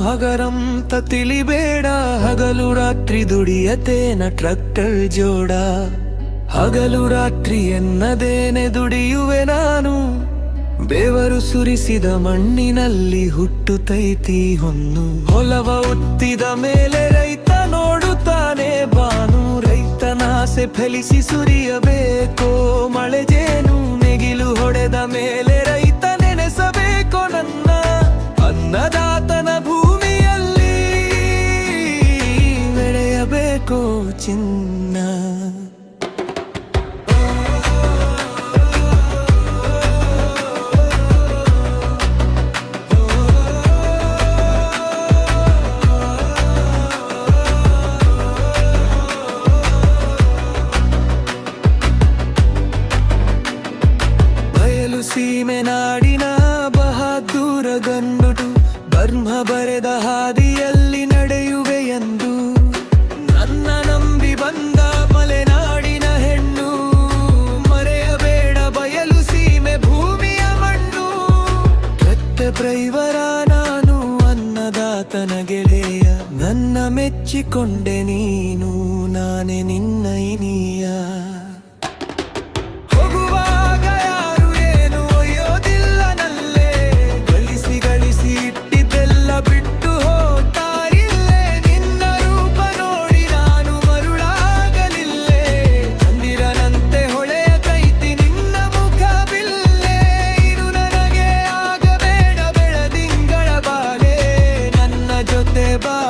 ಹಗರಂತ ತಿಳಿಬೇಡ. ಹಗಲು ರಾತ್ರಿ ದುಡಿಯತೇನ ಟ್ರಕ್ಟರ್ ಜೋಡ. ಹಗಲು ರಾತ್ರಿ ಎನ್ನದೇನೆ ದುಡಿಯುವೆ ನಾನು. ಬೇವರು ಸುರಿಸಿದ ಮಣ್ಣಿನಲ್ಲಿ ಹುಟ್ಟುತ್ತೈತಿ ಹೊನ್ನು. ಹೊಲವ ಉತ್ತಿದ ಮೇಲೆ ರೈತ ನೋಡುತ್ತಾನೆ ಬಾನು. ರೈತನಾಸೆ ಫಲಿಸಿ ಸುರಿಯಬೇಕೋ ಮಳೆ ಜೇನು. ನೆಗಿಲು ಹೊಡೆದ ಮೇಲೆ ರೈತ ಅನ್ನದಾತನ ಭೂಮಿಯಲ್ಲಿ ಬೆಳೆಯಬೇಕೋ ಚಿನ್ನ. ಸೀಮೆ ನಾಡಿನ ಬಹದ್ದೂರ ಬರ್ಮ ಬರೆದ ಹಾದಿಯಲ್ಲಿ ನಡೆಯುವೆ ಎಂದು. ನನ್ನ ನಂಬಿ ಬಂದ ಮಲೆನಾಡಿನ ಹೆಣ್ಣು. ಮರೆಯಬೇಡ ಬಯಲು ಸೀಮೆ ಭೂಮಿಯ ಮಣ್ಣು. ಕತ್ತೆ ಪ್ರೈವರ ನಾನು ಅನ್ನದಾತನ ಗೆಳೆಯ. ನನ್ನ ಮೆಚ್ಚಿಕೊಂಡೆ ನೀನು. goodbye